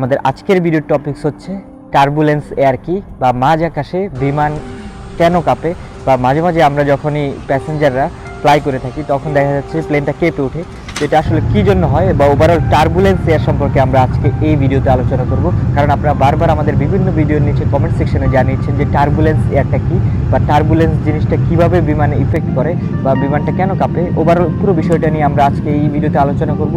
আমাদের আজকের ভিডিওর টপিকস হচ্ছে টার্বুলেন্স এয়ার কি বা মাঝ আকাশে বিমান কেন কাঁপে বা মাঝে মাঝে আমরা যখনই প্যাসেঞ্জাররা ফ্লাই করে থাকি তখন দেখা যাচ্ছে প্লেনটা কেঁপে ওঠে। এটা আসলে কী জন্য হয় বা ওভারঅল টার্বুলেন্স এয়ার সম্পর্কে আমরা আজকে এই ভিডিওতে আলোচনা করব। কারণ আপনারা বারবার আমাদের বিভিন্ন ভিডিওর নিচে কমেন্ট সেকশনে জানিয়েছেন যে টার্বুলেন্স এয়ারটা কী বা টার্বুলেন্স জিনিসটা কীভাবে বিমানে ইফেক্ট করে বা বিমানটা কেন কাঁপে। ওভারঅল পুরো বিষয়টা নিয়ে আমরা আজকে এই ভিডিওতে আলোচনা করব।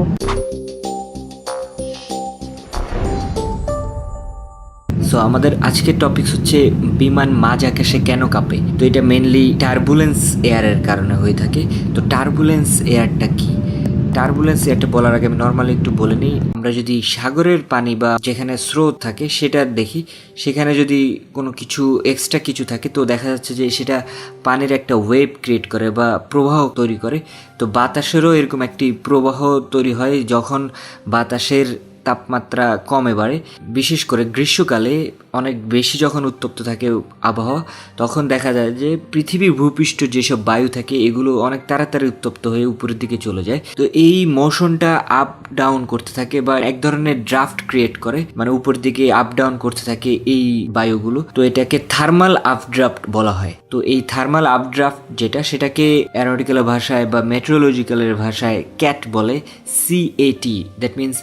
সো আমাদের আজকের টপিকস হচ্ছে বিমান মাঝ আকাশে কেন কাঁপে? তো এটা মেনলি টার্বুলেন্স এয়ারের কারণে হয়ে থাকে। তো টার্বুলেন্স এয়ারটা কি? টার্বুলেন্স এয়ারটা বলার আগে আমি নর্মালি একটু বলে নিই। আমরা যদি সাগরের পানি বা যেখানে স্রোত থাকে সেটা দেখি, সেখানে যদি কোনো কিছু এক্সট্রা কিছু থাকে, তো দেখা যাচ্ছে যে সেটা পানির একটা ওয়েভ ক্রিয়েট করে বা প্রবাহ তৈরি করে। তো বাতাসেরও এরকম একটি প্রবাহ তৈরি হয় যখন বাতাসের তাপমাত্রা কমে বাড়ে। বিশেষ করে গ্রীষ্মকালে অনেক বেশি যখন উত্তপ্ত থাকে আবহাওয়া, তখন দেখা যায় যে পৃথিবীর ভূপৃষ্ঠ যেসব বায়ু থাকে, এগুলো অনেক তাড়াতাড়ি উত্তপ্ত হয়ে উপরের দিকে চলে যায়। তো এই মোশনটা আপ ডাউন করতে থাকে বা এক ধরনের ড্রাফট ক্রিয়েট করে মানে উপর দিকে আপ ডাউন করতে থাকে এই বায়ুগুলো। তো এটাকে থার্মাল আপড্রাফট বলা হয়। তো এই থার্মাল আপড্রাফট যেটা, সেটাকে অ্যারোটিক্যাল ভাষায় বা মেট্রোলজিক্যালের ভাষায় ক্যাট বলে C A T that means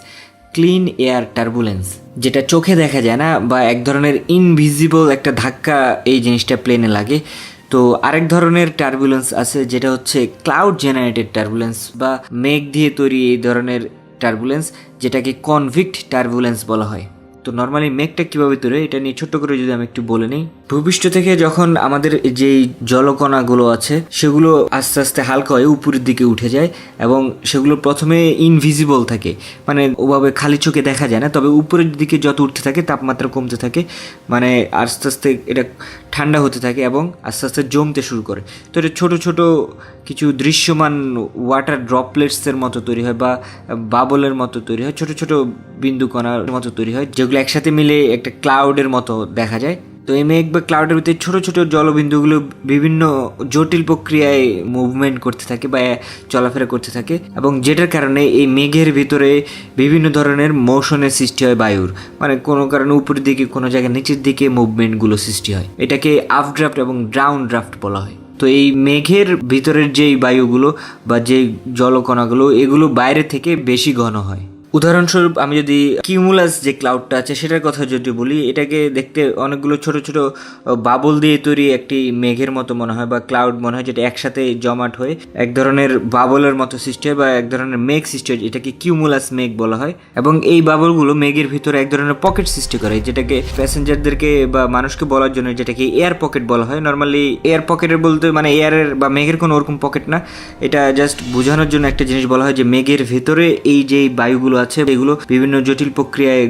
clean air turbulence, যেটা চোখে দেখা যায় না বা এক ধরনের ইনভিজিবল একটা ধাক্কা এই জিনিসটা প্লেনে লাগে। তো আরেক ধরনের টার্বুলেন্স আছে, যেটা হচ্ছে ক্লাউড জেনারেটেড টার্বুলেন্স বা মেঘ দিয়ে তৈরি এই ধরনের টার্বুলেন্স যেটাকে কনভিক্ট টার্বুলেন্স বলা হয়। তো নর্মালি মেঘটা কীভাবে তৈরি এটা নিয়ে ছোট্ট করে যদি আমি একটু বলে নিই। ভূপৃষ্ঠ থেকে যখন আমাদের যেই জলকণাগুলো আছে, সেগুলো আস্তে আস্তে হালকা হয়ে উপরের দিকে উঠে যায় এবং সেগুলো প্রথমে ইনভিজিবল থাকে। মানে ওভাবে খালি চোখে দেখা যায় না, তবে উপরের দিকে যত উঠতে থাকে, তাপমাত্রা কমতে থাকে। মানে আস্তে আস্তে এটা ঠান্ডা হতে থাকে এবং আস্তে আস্তে জমতে শুরু করে। তো এটা ছোটো ছোটো কিছু দৃশ্যমান ওয়াটার ড্রপলেটসের মতো তৈরি হয় বা বাবলের মতো তৈরি হয়। ছোটো ছোট বিন্দু কণার মতো তৈরি হয়, যেগুলো একসাথে মিলে একটা ক্লাউডের মতো দেখা যায়। তো এই মেঘ বা ক্লাউডের ভিতরে ছোট ছোট জলবিন্দুগুলো বিভিন্ন জটিল প্রক্রিয়ায় মুভমেন্ট করতে থাকে বা চলাফেরা করতে থাকে এবং যেটার কারণে এই মেঘের ভিতরে বিভিন্ন ধরনের মোশনের সৃষ্টি হয় বায়ুর। মানে কোনো কারণে উপরের দিকে, কোনো জায়গায় নিচের দিকে মুভমেন্টগুলো সৃষ্টি হয়। এটাকে আপড্রাফট এবং ড্রাউন ড্রাফট বলা হয়। তো এই মেঘের ভিতরের যেই বায়ুগুলো বা যেই জলকণাগুলো, এগুলো বাইরে থেকে বেশি ঘন হয়। উদাহরণস্বরূপ আমি যদি কিউমুলাস যে ক্লাউডটা আছে সেটার কথা যদি বলি, এটাকে দেখতে অনেকগুলো ছোট ছোট বাবল দিয়ে তৈরি একটি মেঘের মতো মনে হয় বা ক্লাউড মনে হয় যেটা একসাথে জমাট হয়ে এক ধরনের বাবলের মতো সৃষ্টি হয় বা এক ধরনের মেঘ সৃষ্টি হয়, এটাকে কিউমুলাস মেঘ বলা হয়। এবং এই বাবলগুলো মেঘের ভিতরে এক ধরনের পকেট সৃষ্টি করে, যেটাকে প্যাসেঞ্জারদেরকে বা মানুষকে বলার জন্য যেটাকে এয়ার পকেট বলা হয়। নর্মালি এয়ার পকেটের বলতে মানে এয়ারের বা মেঘের কোনো ওরকম পকেট না। এটা জাস্ট বোঝানোর জন্য একটা জিনিস বলা হয় যে মেঘের ভেতরে এই যে বায়ুগুলো আছে, এগুলো বিভিন্ন জটিল প্রক্রিয়ায়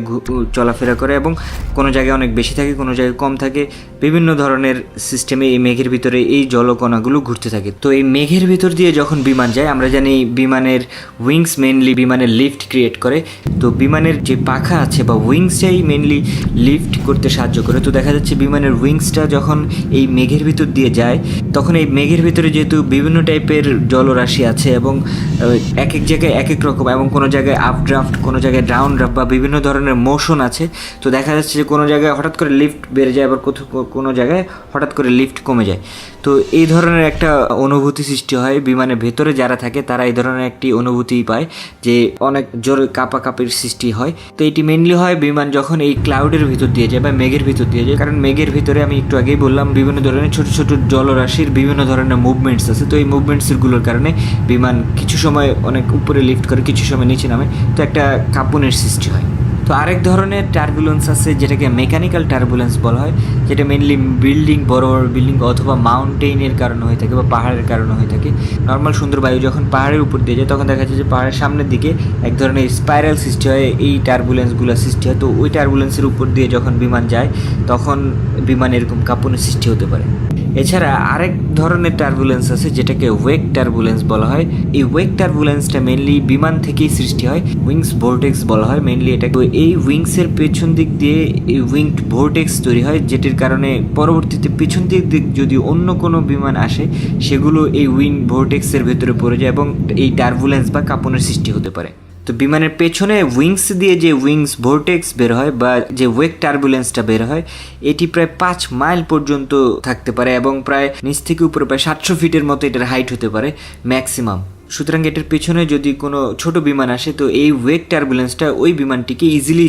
চলাফেরা করে এবং কোনো জায়গায় অনেক বেশি থাকে, কোনো জায়গায় কম থাকে। বিভিন্ন ধরনের সিস্টেমে এই মেঘের ভিতরে এই জলকণাগুলো ঘুরতে থাকে। তো এই মেঘের ভিতর দিয়ে যখন বিমান যায়, আমরা জানি বিমানের উইংস মেনলি বিমানের লিফট ক্রিয়েট করে। তো বিমানের যে পাখা আছে বা উইংসটাই মেনলি লিফট করতে সাহায্য করে। তো দেখা যাচ্ছে বিমানের উইংসটা যখন এই মেঘের ভিতর দিয়ে যায় তখন এই মেঘের ভিতরে যেহেতু বিভিন্ন টাইপের জলরাশি আছে এবং এক এক জায়গায় এক এক রকম এবং কোনো জায়গায় আপড্রাফট কোনো জায়গায় ডাউন ড্রাফট বা বিভিন্ন ধরনের মোশন আছে, তো দেখা যাচ্ছে যে কোনো জায়গায় হঠাৎ করে লিফট বেড়ে যায় আবার কোথাও কোনো জায়গায় হঠাৎ করে লিফট কমে যায়। তো এই ধরনের একটা অনুভূতি সৃষ্টি হয় বিমানের ভেতরে যারা থাকে তারা এই ধরনের একটি অনুভূতি পায় যে অনেক জোরে কাপা কাপির সৃষ্টি হয়। তো এটি মেনলি হয় বিমান যখন এই ক্লাউডের ভিতর দিয়ে যায় বা মেঘের ভিতর দিয়ে যায়। কারণ মেঘের ভিতরে আমি একটু আগেই বললাম বিভিন্ন ধরনের ছোট ছোট জলরাশির বিভিন্ন ধরনের মুভমেন্টস আছে। তো এই মুভমেন্টসগুলোর কারণে বিমান কিছু সময় অনেক উপরে লিফট করে, কিছু সময় নিচে নামে। তো একটা কাঁপুনের সৃষ্টি হয়। তো আরেক ধরনের টার্বুলেন্স আছে, যেটাকে মেকানিক্যাল টার্বুলেন্স বলা হয়। যেটা মেনলি বিল্ডিং বড় বড় বিল্ডিং অথবা মাউন্টেনের কারণে হয়ে থাকে বা পাহাড়ের কারণে হয়ে থাকে। নর্মাল সুন্দর বায়ু যখন পাহাড়ের উপর দিয়ে যায়, তখন দেখা যাচ্ছে যে পাহাড়ের সামনের দিকে এক ধরনের স্পাইরাল সৃষ্টি হয়। এই টার্বুলেন্সগুলো সৃষ্টি হয়। তো ওই টার্বুলেন্সের উপর দিয়ে যখন বিমান যায়, তখন বিমান এরকম কাঁপুনের সৃষ্টি হতে পারে। এছাড়া আরেক ধরনের টার্বুলেন্স আছে, যেটাকে ওয়েক টার্বুলেন্স বলা হয়। এই ওয়েক টার্বুলেন্সটা মেনলি বিমান থেকেই সৃষ্টি হয় উইংস ভোর্টেক্স বলা হয় মেনলি এটাকে। এই উইংসের পেছন দিক দিয়ে এই উইংড ভোর্টেক্স তৈরি হয়, যেটির কারণে পরবর্তীতে পেছন দিক দিক যদি অন্য কোনো বিমান আসে, সেগুলো এই উইং ভোর্টেক্সের ভেতরে পড়ে যায় এবং এই টার্বুলেন্স বা কাঁপনের সৃষ্টি হতে পারে। তো বিমানের পেছনে উইংস দিয়ে যে উইংস ভোর্টেক্স বের হয় বা যে ওয়েক টার্বুলেন্সটা বের হয়, এটি প্রায় পাঁচ মাইল পর্যন্ত থাকতে পারে এবং প্রায় নিচ থেকে উপরে প্রায় সাতশো ফিটের মতো এটার হাইট হতে পারে ম্যাক্সিমাম সুতরাং এটার পেছনে যদি কোনো ছোট বিমান আসে, তো এই ওয়েক টার্বুলেন্সটা ওই বিমানটিকে ইজিলি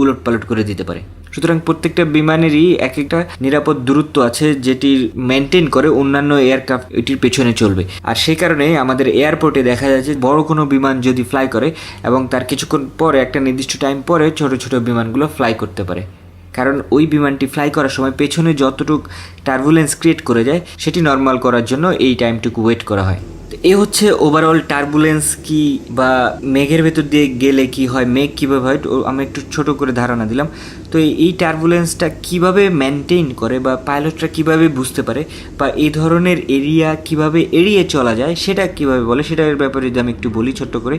উলট পালট করে দিতে পারে। সুতরাং প্রত্যেকটা বিমানেরই এক একটা নিরাপদ দূরত্ব আছে যেটির মেনটেন করে অন্যান্য এয়ারক্রাফট এটির পেছনে চলবে। আর সেই কারণে আমাদের এয়ারপোর্টে দেখা যায় যে বড় কোনো বিমান যদি ফ্লাই করে এবং তার কিছুক্ষণ পরে একটা নির্দিষ্ট টাইম পরে ছোট ছোট বিমানগুলো ফ্লাই করতে পারে। কারণ ওই বিমানটি ফ্লাই করার সময় পেছনে যতটুকু টার্বুলেন্স ক্রিয়েট করে যায়, সেটি নর্মাল করার জন্য এই টাইমটুকু ওয়েট করা হয়। এ হচ্ছে ওভারঅল টার্বুলেন্স কি বা মেঘের ভেতর দিয়ে গেলে কি হয়, মেঘ কীভাবে হয় আমি একটু ছোট করে ধারণা দিলাম। তো এই টার্বুলেন্সটা কীভাবে মেনটেন করে বা পাইলটরা কীভাবে বুঝতে পারে বা এই ধরনের এরিয়া কীভাবে এড়িয়ে চলা যায়, সেটা কীভাবে বলে, সেটার ব্যাপারে যদি আমি একটু বলি ছোট্ট করে।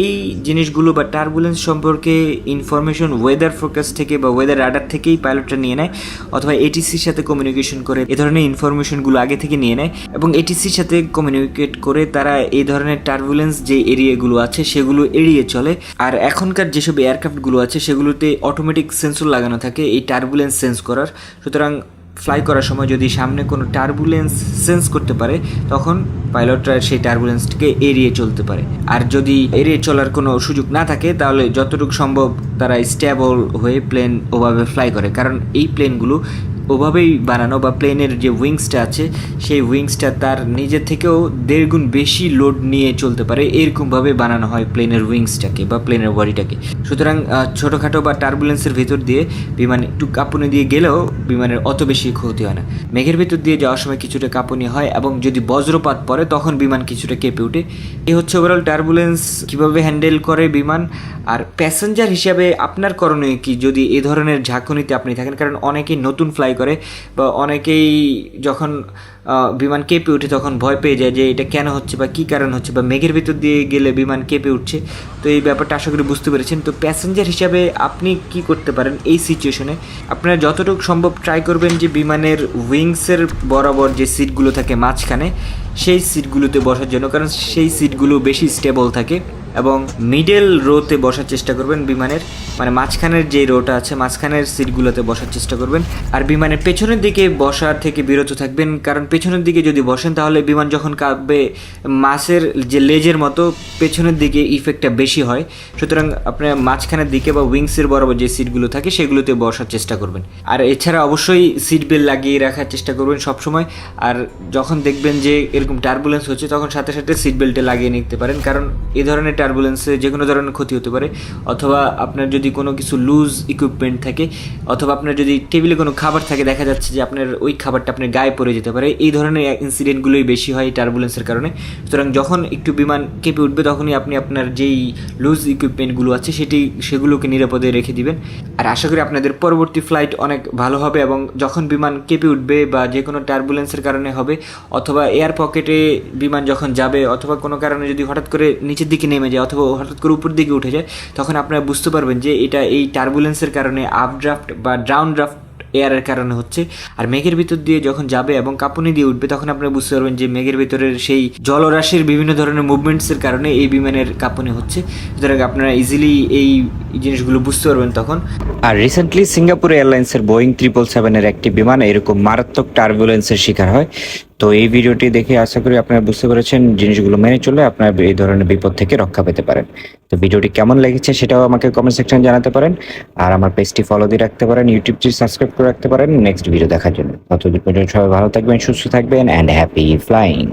এই জিনিসগুলো বা টার্বুলেন্স সম্পর্কে ইনফরমেশন ওয়েদার ফোরকাস্ট থেকে বা ওয়েদার রাডার থেকেই পাইলটরা নিয়ে নেয়, অথবা এটিসির সাথে কমিউনিকেশন করে এ ধরনের ইনফরমেশনগুলো আগে থেকে নিয়ে নেয় এবং এটিসির সাথে কমিউনিকেট করে তারা এই ধরনের টার্বুলেন্স যে এরিয়াগুলো আছে সেগুলো এড়িয়ে চলে। আর এখনকার যেসব এয়ারক্রাফটগুলো আছে সেগুলোতে অটোমেটিক সেন্সর লাগানো থাকে, এই টার্বুলেন্স সেন্স করার। সুতরাং ফ্লাই করার সময় যদি সামনে কোনো টার্বুলেন্স সেন্স করতে পারে, তখন পাইলটরা সেই টার্বুলেন্সটিকে এড়িয়ে চলতে পারে। আর যদি এড়িয়ে চলার কোনো সুযোগ না থাকে, তাহলে যতটুকু সম্ভব তারা স্ট্যাবল হয়ে প্লেন ওভাবে ফ্লাই করে। কারণ এই প্লেনগুলো ওভাবেই বানানো বা প্লেনের যে উইংসটা আছে, সেই উইংসটা তার নিজের থেকেও দেড় গুণ বেশি লোড নিয়ে চলতে পারে, এরকমভাবে বানানো হয় প্লেনের উইংসটাকে বা প্লেনের বডিটাকে সুতরাং ছোটোখাটো বা টার্বুলেন্সের ভেতর দিয়ে বিমান একটু কাঁপুনি দিয়ে গেলেও বিমানের অত বেশি ক্ষতি হয় না। মেঘের ভেতর দিয়ে যাওয়ার সময় কিছুটা কাঁপুনি হয় এবং যদি বজ্রপাত পড়ে, তখন বিমান কিছুটা কেঁপে ওঠে। এই হচ্ছে ওভারঅল টার্বুলেন্স কীভাবে হ্যান্ডেল করে বিমান? আর প্যাসেঞ্জার হিসাবে আপনার করণীয় কি? যদি এ ধরনের ঝাঁকুনিতে আপনি থাকেন, কারণ অনেকেই নতুন ফ্লাই করে বা অনেকেই যখন বিমান কেঁপে উঠে তখন ভয় পেয়ে যায় যে এটা কেন হচ্ছে বা কী কারণ হচ্ছে বা মেঘের ভিতর দিয়ে গেলে বিমান কেঁপে উঠছে, তো এই ব্যাপারটা আশা করি বুঝতে পেরেছেন। তো প্যাসেঞ্জার হিসাবে আপনি কি করতে পারেন এই সিচুয়েশনে আপনারা যতটুকু সম্ভব ট্রাই করবেন যে বিমানের উইংসের বরাবর যে সিটগুলো থাকে মাঝখানে, সেই সিটগুলোতে বসার জন্য, কারণ সেই সিটগুলো বেশি স্টেবল থাকে এবং মিডল রোতে বসার চেষ্টা করবেন বিমানের মানে মাঝখানের যে রোটা আছে, মাঝখানের সিটগুলোতে বসার চেষ্টা করবেন। আর বিমানের পেছনের দিকে বসার থেকে বিরত থাকবেন, কারণ পেছনের দিকে যদি বসেন, তাহলে বিমান যখন কাঁপবে, মাছের যে লেজের মতো পেছনের দিকে ইফেক্টটা বেশি হয়। সুতরাং আপনার মাঝখানের দিকে বা উইংসের বরাবর যে সিটগুলো থাকে, সেগুলোতে বসার চেষ্টা করবেন। আর এছাড়া অবশ্যই সিট বেল্ট লাগিয়ে রাখার চেষ্টা করবেন সব সময় আর যখন দেখবেন যে এরকম টার্বুলেন্স হচ্ছে, তখন সাথে সাথে সিট বেল্টে লাগিয়ে নিতে পারেন। কারণ এ ধরনের টার্বুলেন্সে যে কোনো ধরনের ক্ষতি হতে পারে। অথবা আপনার যদি কোনো কিছু লুজ ইকুইপমেন্ট থাকে, অথবা আপনার যদি টেবিলে কোনো খাবার থাকে, দেখা যাচ্ছে যে আপনার ওই খাবারটা আপনার গায়ে পড়ে যেতে পারে। এই ধরনের ইনসিডেন্টগুলোই বেশি হয় টার্বুলেন্সের কারণে। সুতরাং যখন একটু বিমান কেঁপে উঠবে, তখনই আপনি আপনার যেই লুজ ইকুইপমেন্টগুলো আছে, সেটি, সেগুলোকে নিরাপদে রেখে দিবেন। আর আশা করি আপনাদের পরবর্তী ফ্লাইট অনেক ভালো হবে এবং যখন বিমান কেঁপে উঠবে বা যে কোনো টার্বুলেন্সের কারণে হবে, অথবা এয়ার পকেটে বিমান যখন যাবে, অথবা কোনো কারণে যদি হঠাৎ করে নিচের দিকে নেমে যায়, অথবা হঠাৎ করে উপর দিকে উঠে যায়, তখন আপনারা বুঝতে পারবেন যে এটা এই টার্বুলেন্সের কারণে আপড্রাফট বা ডাউন ড্রাফট এয়ারের কারণে হচ্ছে। আর মেঘের ভিতর দিয়ে যখন যাবে এবং কাঁপুনি দিয়ে উঠবে, তখন আপনি বুঝতে পারবেন যে মেঘের ভিতরের সেই জলরাশির বিভিন্ন ধরনের মুভমেন্টসের কারণে এই বিমানের কাঁপুনি হচ্ছে। সুতরাং আপনারা ইজিলি এই জিনিসগুলো বুঝতে পারবেন তখন। আর রিসেন্টলি সিঙ্গাপুর এয়ারলাইন্সের বোয়িং ট্রিপল সেভেনের একটি বিমান এরকম মারাত্মক টার্বুলেন্সের শিকার হয়। তো এই ভিডিওটি দেখে আশা করি আপনারা বুঝতে পেরেছেন জিনিসগুলো মেনে চলে আপনারা এই ধরনের বিপদ থেকে রক্ষা পেতে পারেন। তো ভিডিওটি কেমন লেগেছে সেটাও আমাকে কমেন্ট সেকশন জানাতে পারেন। আর আমার পেজটি ফলো দিয়ে রাখতে পারেন ইউটিউবটি সাবস্ক্রাইব করে রাখতে পারেন। নেক্সট ভিডিও দেখার জন্য। ততদিন পর্যন্ত সবাই ভালো থাকবেন, সুস্থ থাকবেন অ্যান্ড হ্যাপি ফ্লাইং